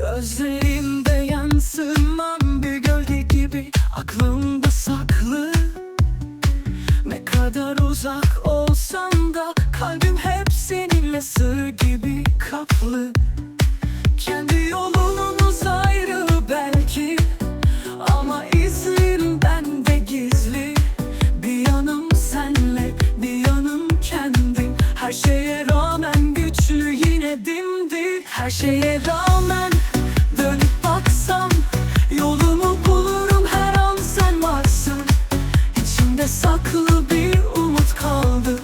Gözlerimde yansımam bir gölge gibi. Aklımda saklı. Ne kadar uzak olsam da Kalbim hep seninle sır gibi kaplı. Kendi yolumuz ayrı belki. Ama izlerim bende gizli. Bir yanım senle bir yanım kendim Her şeye rağmen güçlü yine dimdik. Her şeye rağmen saklı bir umut kaldı.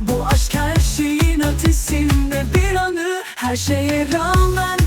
Bu aşk her şeyin ötesinde bir anı. Her şeye rağmen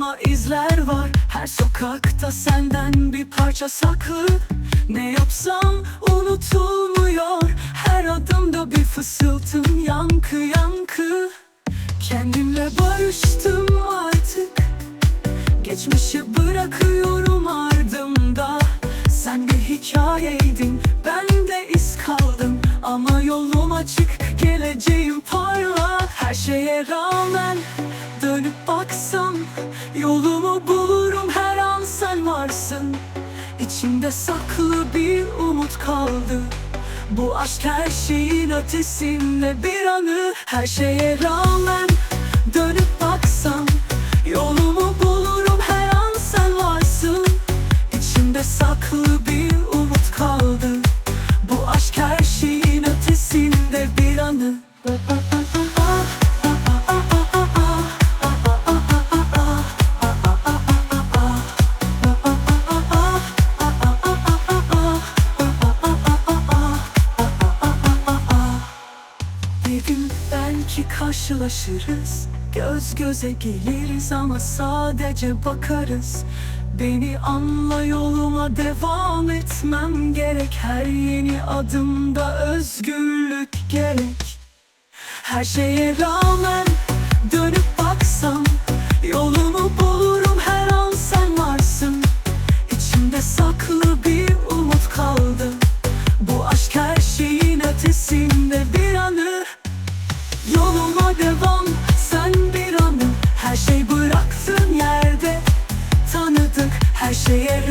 ama izler var. Her sokakta senden bir parça saklı. Ne yapsam unutulmuyor. Her adımda bir fısıltım yankı yankı. Kendimle barıştım artık. Geçmişi bırakıyorum ardımda. Sen bir hikayeydin ben de iz kaldım. Ama yolum açık geleceğim parlak Her şeye rağmen dönüp baksam Yolumu bulurum her an sen varsın. İçimde saklı bir umut kaldı. Bu aşk her şeyin ötesinde bir anı. Her şeye rağmen dönüp belki karşılaşırız Göz göze geliriz ama sadece bakarız. Beni anla yoluma devam etmem gerek. Her yeni adımda özgürlük gerek. Her şeye rağmen dönüp baksam Yolumu bulurum. Her an sen varsın. İçimde saklı bir Żyje w